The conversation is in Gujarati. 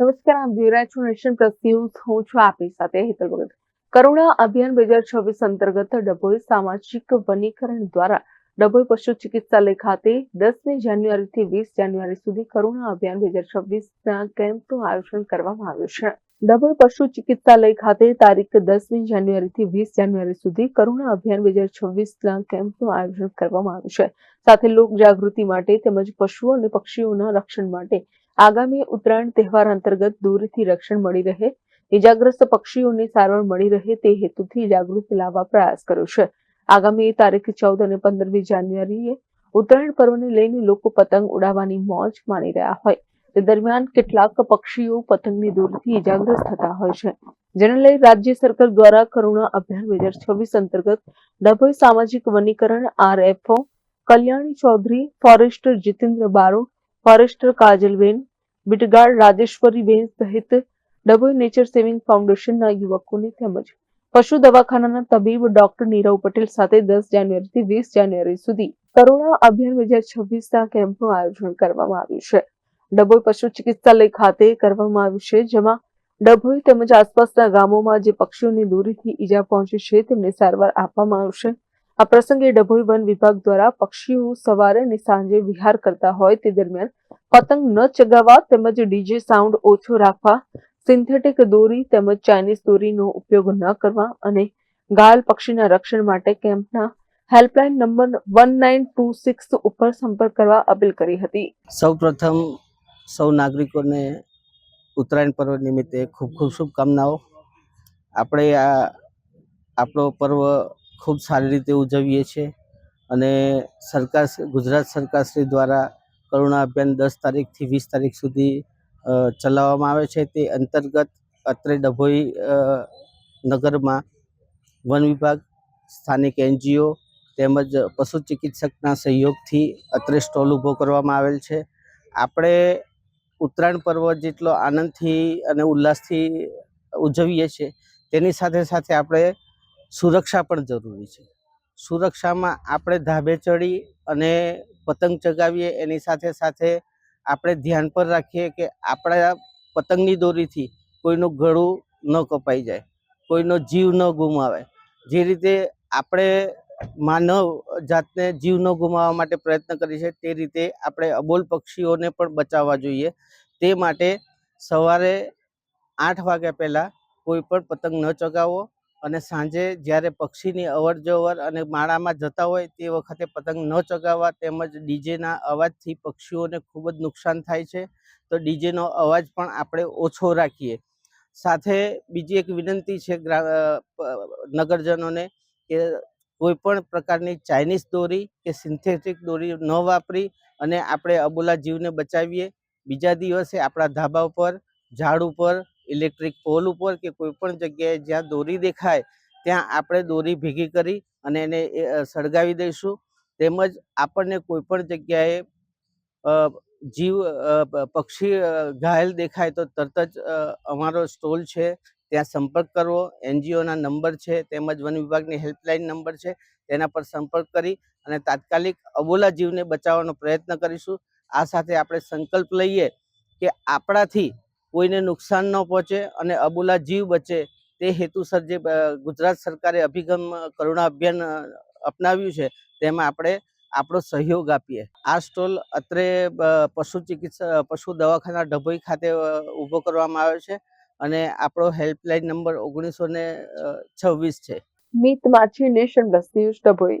નમસ્કાર આપ જોઈ છો, નેશન પ્લસ ન્યૂઝ. હું છું આપની સાથે હેતલ ભગત. કરુણા અભિયાન બે હજાર છવ્વીસ અંતર્ગત ડભોઈ સામાજિક વનીકરણ દ્વારા ડભોઈ પશુ ચિકિત્સાલય ખાતે દસમી જાન્યુઆરીથી વીસ જાન્યુઆરી સુધી કરુણા અભિયાન બે હજાર છવ્વીસના કેમ્પનું આયોજન કરવામાં આવ્યું છે. ડભોઈ પશુ ચિકિત્સાલય ખાતે તારીખ દસમી જાન્યુઆરીથી વીસ જાન્યુઆરી સુધી કરુણા અભિયાન બે હજાર છવ્વીસના કેમ્પનું આયોજન કરવામાં આવ્યું છે. સાથે લોક જાગૃતિ માટે તેમજ પશુઓ અને પક્ષીઓના રક્ષણ માટે આગામી ઉત્તરાયણ તહેવાર અંતર્ગત દૂરથી રક્ષણ મળી રહે ઇજાગ્રસ્ત પક્ષીઓને સારવાર મળી રહે તે હેતુથી જાગૃતિ લાવવા પ્રયાસ કર્યો છે. આગામી તારીખ ચૌદ અને પંદરમી જાન્યુઆરીએ ઉત્તરાયણ પર્વને લઈને લોકો પતંગ ઉડાવવાની મોજ માણી રહ્યા હોય. તે દરમિયાન કેટલાક પક્ષીઓ પતંગની દૂરથી ઇજાગ્રસ્ત થતા હોય છે. જેને લઈ રાજ્ય સરકાર દ્વારા કરુણા અભિયાન બે હજાર છવ્વીસ અંતર્ગત ડભોઈ સામાજિક વનીકરણ RFO Kalyani Chaudhari, forester Jitendra Barot forester કાજલબેન બિટગાડ રાજેશ્વરીબેન સહિત ડબલ નેચર સેવિંગ ફાઉન્ડેશનના યુવકોને તેમજ પશુ દવાખાનાના તબીબ ડોક્ટર નીરવ પટેલ સાથે દસ જાન્યુઆરીથી વીસ જાન્યુઆરી સુધી કરુણા અભિયાન બે હજાર છવ્વીસના કેમ્પનું આયોજન કરવામાં આવ્યું છે. ડભોઈ પશુ ચિકિત્સાલય ખાતે કરવામાં આવ્યું છે, જેમાં ડભોઈ તેમજ આસપાસના ગામોમાં જે પક્ષીઓની દૂરીથી ઈજા પહોંચી છે તેમને સારવાર આપવામાં આવશે. આ પ્રસંગે ડભોઈ વન વિભાગ દ્વારા પક્ષીઓ સવારે અને સાંજે વિહાર કરતા હોય તે દરમિયાન પતંગ ન ચગાવવા તેમજ ડીજે સાઉન્ડ ઓછો રાખવા, સિન્થેટિક દોરી તેમજ ચાઇનીઝ દોરીનો ઉપયોગ ન કરવા અને ઘાયલ પક્ષીના રક્ષણ માટે કેમ્પના helpline number one nine two six ઉપર સંપર્ક કરવા અપીલ કરી હતી. સૌ પ્રથમ સૌ નાગરિકોને ઉત્તરાયણ પર્વ નિમિત્તે ખૂબ ખૂબ શુભકામનાઓ. આપણે આ, આપણો પર્વ ખૂબ સારી રીતે ઉજવીએ છીએ અને સરકાર ગુજરાત સરકારશ્રી દ્વારા કરુણા અભિયાન દસ તારીખથી વીસ તારીખ સુધી ચલાવવામાં આવે છે. તે અંતર્ગત અત્રે ડભોઈ નગરમાં વન વિભાગ, સ્થાનિક એનજીઓ તેમજ પશુ ચિકિત્સકના સહયોગથી અત્રે સ્ટોલ ઊભો કરવામાં આવેલ છે. આપણે ઉત્તરાયણ પર્વ જેટલો આનંદથી અને ઉલ્લાસથી ઉજવીએ છીએ, તેની સાથે સાથે આપણે સુરક્ષા પણ જરૂરી છે. સુરક્ષામાં આપણે ધાબે ચડી અને પતંગ ચગાવીએ, એની સાથે સાથે આપણે ધ્યાન પર રાખીએ કે આપણા પતંગની દોરીથી કોઈનું ગળું ન કપાઈ જાય, કોઈનો જીવ ન ગુમાવે જે રીતે આપણે માનવ જાતને જીવ ન ગુમાવવા માટે પ્રયત્ન કરીએ છીએ, તે રીતે આપણે અબોલ પક્ષીઓને પણ બચાવવા જોઈએ. તે માટે સવારે આઠ વાગ્યા પહેલાં કોઈ પણ પતંગ ન ચગાવવો અને સાંજે જ્યારે પક્ષીની અવર જવર અને માળામાં જતા હોય તે વખતે પતંગ ન ચગાવવા તેમજ ડીજેના અવાજથી પક્ષીઓને ખૂબ જ નુકસાન થાય છે, તો ડીજેનો અવાજ પણ આપણે ઓછો રાખીએ. સાથે બીજી એક વિનંતી છે ગ્રા નગરજનોને કે કોઈ પણ પ્રકારની ચાઇનીઝ દોરી કે સિન્થેટિક દોરી ન વાપરી અને આપણે અબોલા જીવને બચાવીએ. બીજા દિવસે આપણા ધાબા ઉપર, ઝાડ ઉપર ઇલેક્ટ્રિક પોલ ઉપર કે કોઈ પણ જગ્યાએ જ્યાં દોરી દેખાય, ત્યાં આપણે દોરી ભેગી કરી અને એને સળગાવી દઈશું. તેમજ આપણને કોઈ પણ જગ્યાએ જીવ પક્ષી ઘાયલ દેખાય તો તરત જ અમારો સ્ટોલ છે. ત્યાં સંપર્ક કરવો. એનજીઓના નંબર છે, તેમજ વન વિભાગની હેલ્પલાઇન નંબર છે, તેના પર સંપર્ક કરી અને તાત્કાલિક અબોલા જીવને બચાવવાનો પ્રયત્ન કરીશું. આ સાથે આપણે સંકલ્પ લઈએ કે આપણાથી કોઈને નુકસાન ન પહોંચે અને અબુલા જીવ બચે તે હેતુસર જે ગુજરાત સરકારે અભિગમ કરુણા અભિયાન અપનાવ્યું છે તેમાં આપણે આપણો સહયોગ આપીએ. આ સ્ટોલ અત્રે પશુ ચિકિત્સા પશુ દવાખાના ડભોઈ ખાતે ઊભો કરવામાં આવ્યો છે અને આપણો હેલ્પલાઇન નંબર ઓગણીસો ને છવ્વીસ છે. Mit Machhi nation plus news Dabhoi